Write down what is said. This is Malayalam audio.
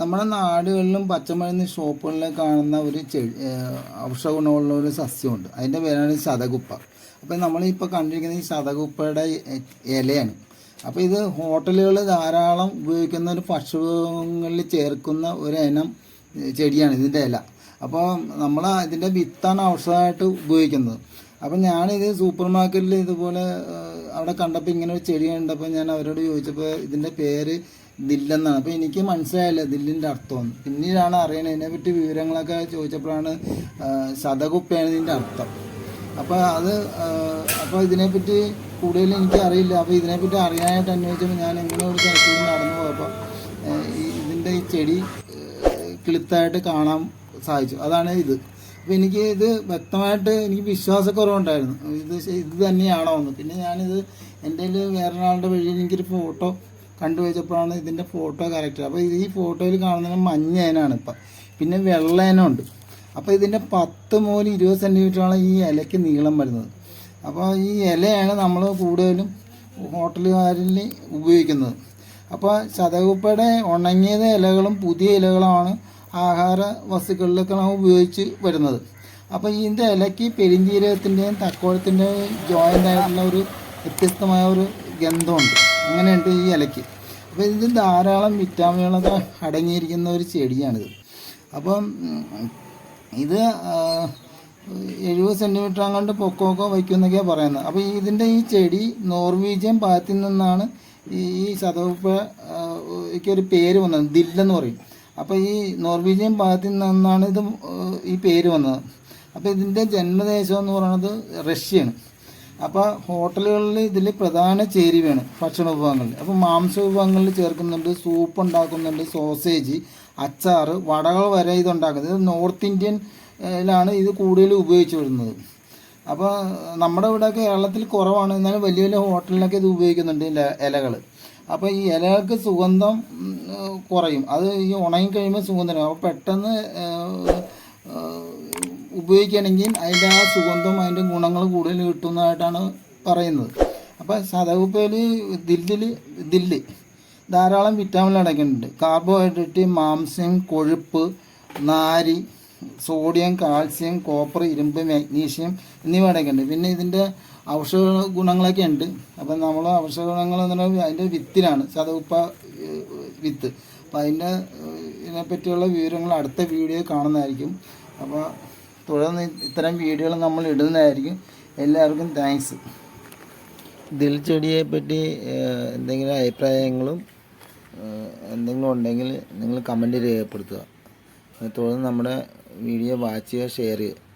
നമ്മുടെ നാടുകളിലും പച്ചമരുന്ന് ഷോപ്പുകളിലും കാണുന്ന ഒരു ചെടി ഔഷധ ഗുണമുള്ള ഒരു സസ്യമുണ്ട്. അതിന്റെ പേരാണ് ശതകുപ്പ. അപ്പോൾ നമ്മളിപ്പോൾ കണ്ടിരിക്കുന്ന ഈ ശതകുപ്പയുടെ ഇലയാണ്. അപ്പോൾ ഇത് ഹോട്ടലുകൾ ധാരാളം ഉപയോഗിക്കുന്ന ഒരു ഭക്ഷണങ്ങളിൽ ചേർക്കുന്ന ഒരു ഇനം ചെടിയാണ് ഇതിന്റെ ഇല. അപ്പോൾ നമ്മൾ ഇതിന്റെ വിത്താണ് ഔഷധമായിട്ട് ഉപയോഗിക്കുന്നത്. അപ്പം ഞാനിത് സൂപ്പർ മാർക്കറ്റിൽ ഇതുപോലെ അവിടെ കണ്ടപ്പോൾ ഇങ്ങനെ ഒരു ചെടി കണ്ടപ്പോൾ ഞാൻ അവരോട് ചോദിച്ചപ്പോൾ ഇതിന്റെ പേര് ദില്ലെന്നാണ്. അപ്പോൾ എനിക്ക് മനസ്സിലായില്ല ദില്ലിന്റെ അർത്ഥം. പിന്നീടാണ് അറിയണത്. ഇതിനെപ്പറ്റി വിവരങ്ങളൊക്കെ ചോദിച്ചപ്പോഴാണ് ശതകുപ്പയാണ് ഇതിന്റെ അർത്ഥം. അപ്പോൾ അത് അപ്പോൾ ഇതിനെപ്പറ്റി കൂടുതൽ എനിക്ക് അറിയില്ല. അപ്പോൾ ഇതിനെപ്പറ്റി അറിയാനായിട്ട് അന്വേഷിച്ചപ്പോൾ ഞാൻ എങ്ങനെ ഒരു ചർച്ചയിൽ നടന്നു പോയപ്പോൾ ഇതിന്റെ ഈ ചെടി കിളുത്തായിട്ട് കാണാൻ സാധിച്ചു. അതാണ് ഇത്. അപ്പോൾ എനിക്ക് ഇത് വ്യക്തമായിട്ട് എനിക്ക് വിശ്വാസക്കുറവുണ്ടായിരുന്നു. ഇത് ഇത് തന്നെയാണോ എന്ന് പിന്നെ ഞാനിത് എന്റെ വേറൊരാളുടെ വഴിയിൽ എനിക്കൊരു ഫോട്ടോ കണ്ടു വെച്ചപ്പോഴാണ് ഇതിന്റെ ഫോട്ടോ കറക്റ്റ്. അപ്പോൾ ഈ ഫോട്ടോയിൽ കാണുന്ന മഞ്ഞേനാണ് ഇപ്പം. പിന്നെ വെള്ളേനുണ്ട് അപ്പോൾ ഇതിന്റെ പത്ത് മുതൽ ഇരുപത് സെന്റിമീറ്ററാണ് ഈ ഇലയ്ക്ക് നീളം വരുന്നത്. അപ്പോൾ ഈ ഇലയാണ് നമ്മൾ കൂടുതലും ഹോട്ടലുകാരിൽ ഉപയോഗിക്കുന്നത്. അപ്പോൾ ചതകുപ്പയുടെ ഉണങ്ങിയത് ഇലകളും പുതിയ ഇലകളുമാണ് ആഹാര വസ്തുക്കളിലൊക്കെ നമ്മൾ ഉപയോഗിച്ച് വരുന്നത്. അപ്പോൾ ഇതിന്റെ ഇലയ്ക്ക് പെരിഞ്ചീരകത്തിന്റെയും തക്കോളത്തിന്റെയും ജോയിന്റ് ആയിട്ടുള്ള ഒരു വ്യത്യസ്തമായ ഒരു ഗന്ധമുണ്ട്. അങ്ങനെയുണ്ട് ഈ ഇലയ്ക്ക്. അപ്പോൾ ഇത് ധാരാളം വിറ്റാമിനുകളൊക്കെ അടങ്ങിയിരിക്കുന്ന ഒരു ചെടിയാണിത്. അപ്പം ഇത് എഴുപത് സെന്റിമീറ്റർ അങ്ങോട്ട് പൊക്കമൊക്കെ വയ്ക്കുമെന്നൊക്കെയാണ് പറയുന്നത്. അപ്പോൾ ഇതിന്റെ ഈ ചെടി നോർവീജിയൻ ഭാഗത്തിൽ നിന്നാണ് ഈ ഈ ശതവപ്പയ്ക്ക് ഒരു പേര് വന്നത്. ദില്ലെന്ന് പറയും. അപ്പോൾ ഈ നോർവീജിയൻ ഭാഗത്തിൽ നിന്നാണ് ഇത് ഈ പേര് വന്നത്. അപ്പോൾ ഇതിന്റെ ജന്മദേശം എന്ന് പറയുന്നത് റഷ്യയാണ്. അപ്പോൾ ഹോട്ടലുകളിൽ ഇതിൽ പ്രധാന ചേരുവയാണ് ഭക്ഷണ വിഭവങ്ങളിൽ. അപ്പോൾ മാംസ വിഭവങ്ങളിൽ ചേർക്കുന്നുണ്ട് സൂപ്പ് ഉണ്ടാക്കുന്നുണ്ട് സോസേജ് അച്ചാർ വടകൾ വരെ ഇത് ഉണ്ടാക്കുന്നത് ഇത് നോർത്ത് ഇന്ത്യൻ ലാണ് ഇത് കൂടുതൽ ഉപയോഗിച്ച് വരുന്നത്. അപ്പോൾ നമ്മുടെ ഇവിടെ കേരളത്തിൽ കുറവാണ് എന്നാലും വലിയ വലിയ ഹോട്ടലിലൊക്കെ ഇത് ഉപയോഗിക്കുന്നുണ്ട് ഇലകൾ അപ്പോൾ ഈ ഇലകൾക്ക് സുഗന്ധം കുറയും. അത് ഈ ഉണങ്ങി കഴിയുമ്പോൾ സുഗന്ധം അപ്പോൾ പെട്ടെന്ന് ഉപയോഗിക്കുകയാണെങ്കിൽ അതിന്റെ ആ സുഗന്ധം അതിന്റെ ഗുണങ്ങൾ കൂടുതൽ കിട്ടുന്നതായിട്ടാണ് പറയുന്നത്. അപ്പോൾ സാധാരണ ദില്ലിൽ ദില്ല് ധാരാളം വിറ്റാമിൻ അടങ്ങിയിട്ടുണ്ട്. കാർബോഹൈഡ്രേറ്റ് മാംസ്യം കൊഴുപ്പ് നാരി സോഡിയം കാൽസ്യം കോപ്പർ ഇരുമ്പ് മാഗ്നീഷ്യം എന്നിവ അടങ്ങിയിട്ടുണ്ട്. പിന്നെ ഇതിന്റെ ഔഷധ ഗുണങ്ങളൊക്കെ ഉണ്ട്. അപ്പം നമ്മൾ ഔഷധ ഗുണങ്ങൾ എന്ന് പറഞ്ഞാൽ അതിന്റെ വിത്തിലാണ്. സദകുപ്പ വിത്ത്. അപ്പം അതിന്റെ ഇതിനെപ്പറ്റിയുള്ള വിവരങ്ങൾ അടുത്ത വീഡിയോ കാണുന്നതായിരിക്കും. അപ്പോൾ തുടർന്ന് ഇത്തരം വീഡിയോകൾ നമ്മൾ ഇടുന്നതായിരിക്കും. എല്ലാവർക്കും താങ്ക്സ് ദിൽ ചെടിയെ പറ്റി എന്തെങ്കിലും അഭിപ്രായങ്ങളും എന്തെങ്കിലും ഉണ്ടെങ്കിൽ നിങ്ങൾ കമന്റ് രേഖപ്പെടുത്തുക. തുടർന്ന് നമ്മുടെ വീഡിയോ വാച്ച് ചെയ്യുക ഷെയർ ചെയ്യുക.